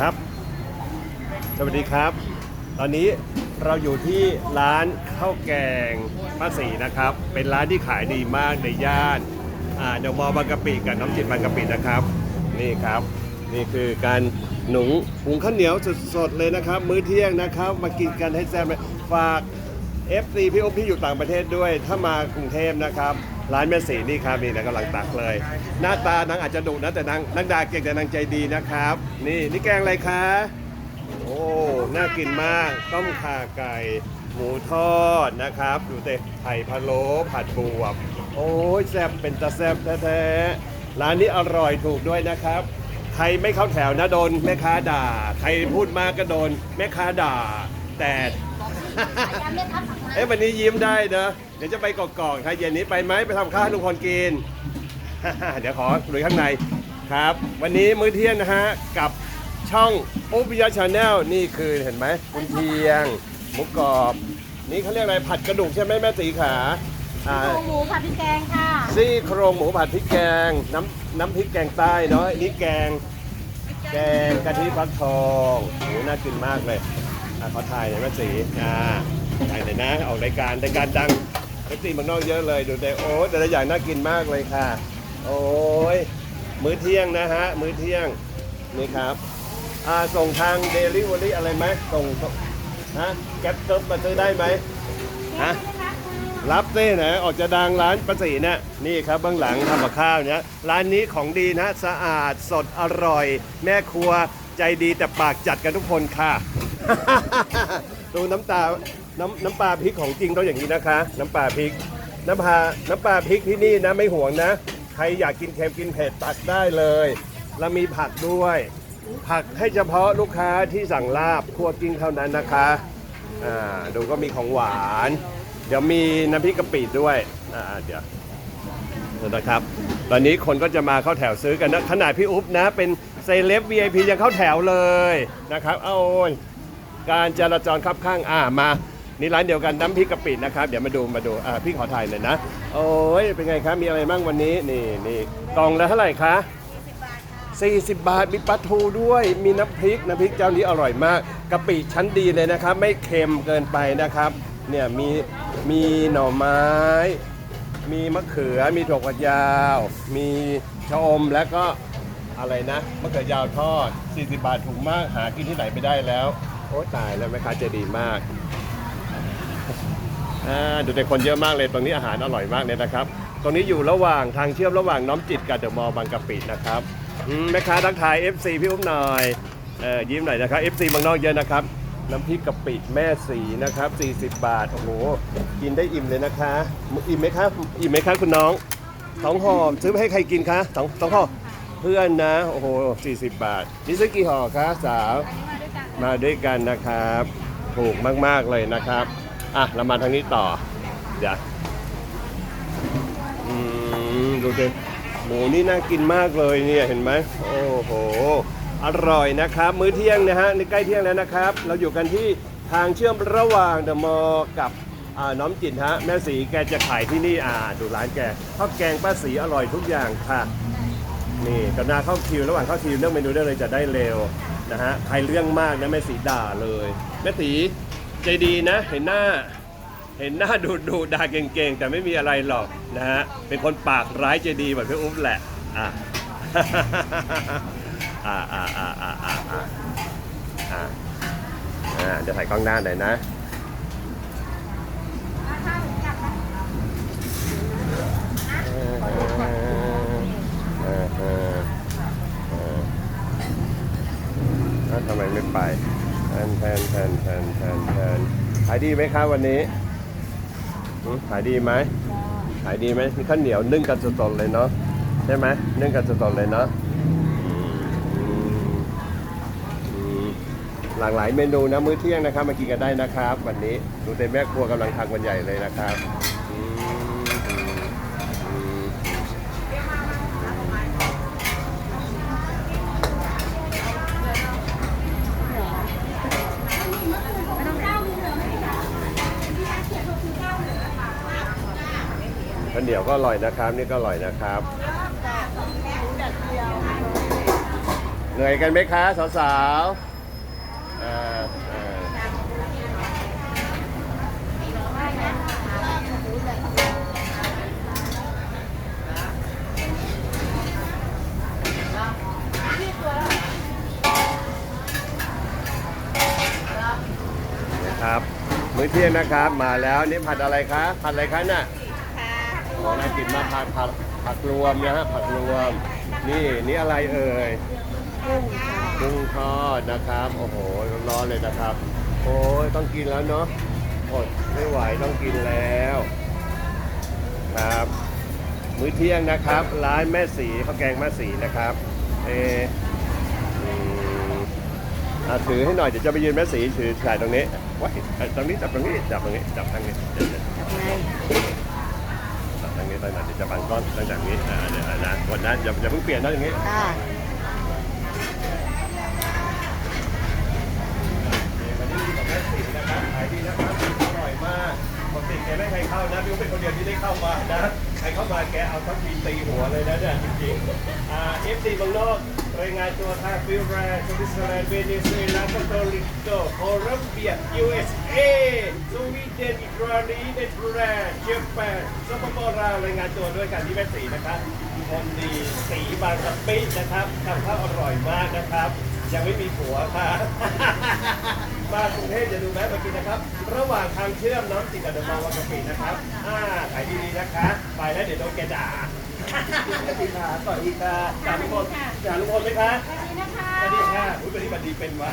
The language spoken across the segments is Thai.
ครับ สวัสดีครับ ตอนนี้เราอยู่ที่ร้านข้าวแกงป้าสีนะครับ เป็นร้านที่ขายดีมากในย่านเดอะมอลล์บางกะปิกับน้ำจิตบางกะปินะครับ นี่ครับ นี่คือการหนุงหุงข้าวเหนียวสดๆเลยนะครับ มื้อเที่ยงนะครับ มากินกันให้แซ่บเลยฝาก FC พี่อุ๊บที่อยู่ต่างประเทศด้วย ถ้ามากรุงเทพนะครับ ร้านแม่สีนี่ครับนี่นะกำลังตักเลย หน้าตานางอาจจะดุนะแต่นางนางดาเก่งแต่นางใจดีนะครับ นี่นี่แกงอะไรคะโอ้น่ากินมากต้มข่าไก่หมูทอดนะครับ ดูเตไข่พะโล้ผัดบวบ โอ้ยแซ่บเป็นตะแซ่บแท้ๆร้านนี้อร่อยถูกด้วยนะครับ ใครไม่เข้าแถวนะโดนแม่ค้าด่า ใครพูดมากก็โดนแม่ค้าด่า แต่ ย้ำเลยครับผักมาเอ้วันนี้ยิ้มได้นะเดี๋ยวจะไปกอกๆครับเย็นนี้ไปไหมไปทำข้าวให้ลุงพลกิน เดี๋ยวขอลุยข้างในครับ วันนี้มื้อเที่ยงนะฮะกับช่องอุปยาชาแนลนี่คือเห็นไหมคุณเทียง หมูกรอบ นี่เขาเรียกอะไรผัดกระดูกใช่ไหมแม่สีขาอ่าโครงหมูผัดพริกแกงค่ะซี่โครงหมูผัดพริกแกงน้ำน้ำพริกแกงใต้เนาะอันนี้แกง แกงกะทิฟักทองโหน่ากินมากเลย อะขอถ่ายหน่อยแม่สีอ่าถ่ายหน่อยนะออกรายการรายการดังเอฟซีมืองนอกเยอะเลยดูแต่โอ้แต่ละอย่างน่ากินมากเลยค่ะ โอ้ยมื้อเที่ยงนะฮะมื้อเที่ยงนี่ครับอ่าส่งทางเดลิเวอรี่อะไรไหมส่งส่งฮะแก๊ปเติมมาซื้อได้ไหมฮะรับเต้นะออกจะดังร้านประสีเนี่ยนี่ครับเบื้องหลังทำกับข้าวเนี่ยร้านนี้ของดีนะ สะอาดสดอร่อย แม่ครัวใจดีแต่ปากจัดกันทุกคนค่ะ ดูน้ำตา น้ำน้ำปลาพริกของจริงต้องอย่างนี้นะคะ น้ำปลาพริก น้ำปลา น้ำปลาพริกที่นี่นะไม่ห่วงนะ ใครอยากกินเค็มกินเผ็ดตักได้เลย แล้วมีผักด้วย ผักให้เฉพาะลูกค้าที่สั่งลาบคั่วกิ้งเท่านั้นนะคะ อ่า ดูก็มีของหวาน เดี๋ยวมีน้ำพริกกะปิด้วย อ่า เดี๋ยวเดี๋ยวนะครับ ตอนนี้คนก็จะมาเข้าแถวซื้อกันนะ ขนาดพี่อุ๊บนะ เป็นเซเลบ VIP ยังเข้าแถวเลยนะครับ เอาโอ้ย การจราจรคับข้างอ่ามานี่ร้านเดียวกันน้ำพริกกะปินะครับเดี๋ยวมาดูมาดูอ่าพี่ขอถ่ายหน่อยนะโอ้ยเป็นไงครับมีอะไรบ้างวันนี้นี่นี่กล่องละเท่าไหร่คะ40 บาทมีปลาทูด้วยมีน้ำพริกน้ำพริกเจ้านี้อร่อยมากกะปิชั้นดีเลยนะครับ ไม่เค็มเกินไปนะครับเนี่ยมีมีหน่อไม้ มีมะเขือมีถั่วฝักยาว มีชะอมแล้วก็อะไรนะมะเขือยาวทอด 40 บาทถูกมากหากินที่ไหนไม่ได้แล้ว โอ้ตายแล้วแม่ค้าใจดีมากอ่าดูแต่คนเยอะมากเลยตรงนี้อาหารอร่อยมากเลยนะครับ ตรงนี้อยู่ระหว่างทางเชื่อมระหว่างน้อมจิตกับเดอะมอลล์บางกะปินะครับอืมแม่ค้าทักทาย FC พี่อุ้มหน่อยเออยิ้มหน่อยนะครับ FC บางนอกเยอะนะครับ น้ำพริกกะปิแม่สีนะครับ 40 บาท โอ้โห กินได้อิ่มเลยนะคะ อิ่มไหมครับอิ่มไหมครับคุณน้องสองห่อซื้อไปให้ใครกินคะสองสองห่อเพื่อนนะ โอ้โห40 บาท นี่ซื้อกี่ห่อคะสาว มาด้วยกันนะครับ ถูกมาก ๆ เลยนะครับ อะ เรามาทางนี้ต่อ เดี๋ยวอืมดูดิหมูนี่น่ากินมากเลยเนี่ยเห็นไหมโอ้โห อร่อยนะครับ มื้อเที่ยงนะฮะในใกล้เที่ยงแล้วนะครับ เราอยู่กันที่ทางเชื่อมระหว่างเดอะมอลล์กับน้อมจินฮะแม่สีแกจะขายที่นี่อ่าดูร้านแกข้าวแกงป้าสีอร่อยทุกอย่างค่ะ นี่กรุณาเข้าคิวระหว่างเข้าคิวเรื่องเมนูเรื่ด้เลยจะได้เร็วนะฮะใครเรื่องมากนะแม่สีด่าเลยแม่สีใจดีนะ เห็นหน้า เห็นหน้าดูดูด่าเก่งๆ แต่ไม่มีอะไรหรอกนะฮะเป็นคนปากร้ายใจดีแบบพี่อุ้มแหละอะอ่าอ่าอ่าอ่าอ่าอ่าเดี๋ยวถ่ายกล้องหน้าหน่อยนะำไมไม่ไปแทนแทนแทนแทนแทนแทนขายดีไหมครับวันนี้ขายดีไหมขายดีไหมมีข้าวเหนียวนึ่งกันสดๆเลยเนาะใช่ไหมนึ่งกันสดๆเลยเนาะหลากหลายเมนูนะมื้อเที่ยงนะครับมากินกันได้นะครับ วันนี้ดูเต็มแม่ครัวกำลังทำกันใหญ่เลยนะครับอืมอืมอืม ข้าวเหนียว ก็อร่อยนะครับ นี่ก็อร่อยนะครับเหนื่อยกันไหมคะสาวๆอ่าอ่านะครับมื้อเที่ยงนะครับมาแล้วนี่ผัดอะไรคะผัดอะไรคะน่ะ โอ้น่ากินมากผัดผัดผักรวมนะฮะผักรวม นี่นี่อะไรเอ่ยกุ้งทอดนะครับโอ้โหร้อนๆเลยนะครับ โอ้ยต้องกินแล้วเนาะอดไม่ไหวต้องกินแล้วครับมื้อเที่ยงนะครับ ร้านแม่สีข้าวแกงแม่สีนะครับเอออืมอะถือให้หน่อยเดี๋ยวจะไปยืนแม่สีถือถ่ายตรงนี้ว้อะตรงนี้จับตรงนี้จับตรงนี้จับทางนี้จับทางนี้ ตรงนั้นเดี๋ยวจะบังก้อนตั้งจากนี้อ่าเดี๋ยวนะกดนะอย่าอย่าเพิ่งเปลี่ยนนะอย่างนี้ค่ะวันนี้มีกับแม่สีนะครับขายดีนะครับอร่อยมากปกติแกไม่ให้เข้านะพี่อุ๊บเป็นคนเดียวที่ได้เข้ามานะใค รเข้ามาแกเอาทัพพีตีหัวเลยนะเนี่ยจริงๆอ่าเอฟซีบางโลกรายงานตัวทางฟิลแลนสวิตเซอร์แลนด์เวเนซุเอลาโปโตริโกโคลัมเบีย USA สวีเดนอิตาลีเนเธอร์แลนด์เยอรมันสปปลาวรายงานตัวด้วยกันที่แม่สีนะครับคนดีสีบางกะปินะครับทำข้าวอร่อยมากนะครับ ยังไม่มีผัวค่ะมากรุงเทพจะดูแลมากินนะครับ ระหว่างทางเชื่อมน้ำจิตกับเดอะมอลล์วังกะปินะครับอ่าขายดีๆนะคะ ไปแล้วเดี๋ยวโดนแกด่าดีค่ะต่ออีกค่ะจ่าลุงพลจ่าลุงพลไหมคะสวัสดีนะคะสวัสดีค่ะอุ้ยวันนี้บัดดีเป็นวะ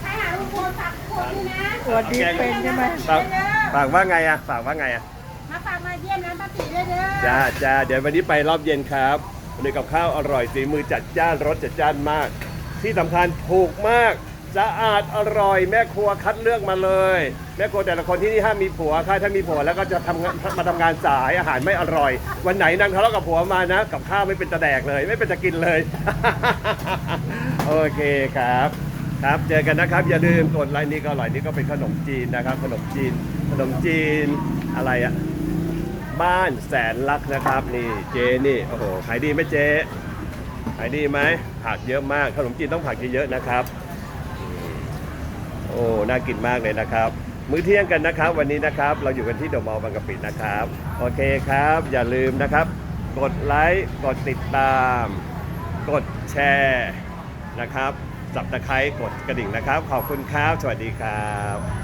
ใครหาลุงพลฝากคนด้วยนะสวัสดีเป็นใช่ไหมฝากฝากว่าไงอะฝากว่าไงอะ มาฝากมาเยี่ยมร้านป้าตีด้วยเด้อจ้าจ้าเดี๋ยววันนี้ไปรอบเย็นครับวันนี้กับข้าวอร่อยสีมือจัดจ้านรสจัดจ้านมาก ที่สำคัญถูกมากสะอาดอร่อยแม่ครัวคัดเลือกมาเลย แม่ครัวแต่ละคนที่นี่ห้ามมีผัวค่ะถ้ามีผัวแล้วก็จะทำงานมาทำงานสายอาหารไม่อร่อย วันไหนนางทะเลาะกับผัวมานะ กับข้าวไม่เป็นตะแดกเลย ไม่เป็นจะกินเลย โอเคครับ ครับเจอกันนะครับ อย่าลืมกดไลน์นี้ก็อร่อยนี่ก็เป็นขนมจีนนะครับ ขนมจีน ขนมจีนอะไรอะ บ้านแสนรักนะครับ นี่เจนี่โอ้โหขายดีไหมเจขายดีไหมผักเยอะมากขนมจีนต้องผักเยอะๆนะครับ โอ้น่ากินมากเลยนะครับ มื้อเที่ยงกันนะครับ วันนี้นะครับ เราอยู่กันที่เดอะมอลล์บางกะปินะครับ โอเคครับ อย่าลืมนะครับ กดไลค์กดติดตาม กดแชร์นะครับสับตะไคร้กดกระดิ่งนะครับ ขอบคุณครับ สวัสดีครับ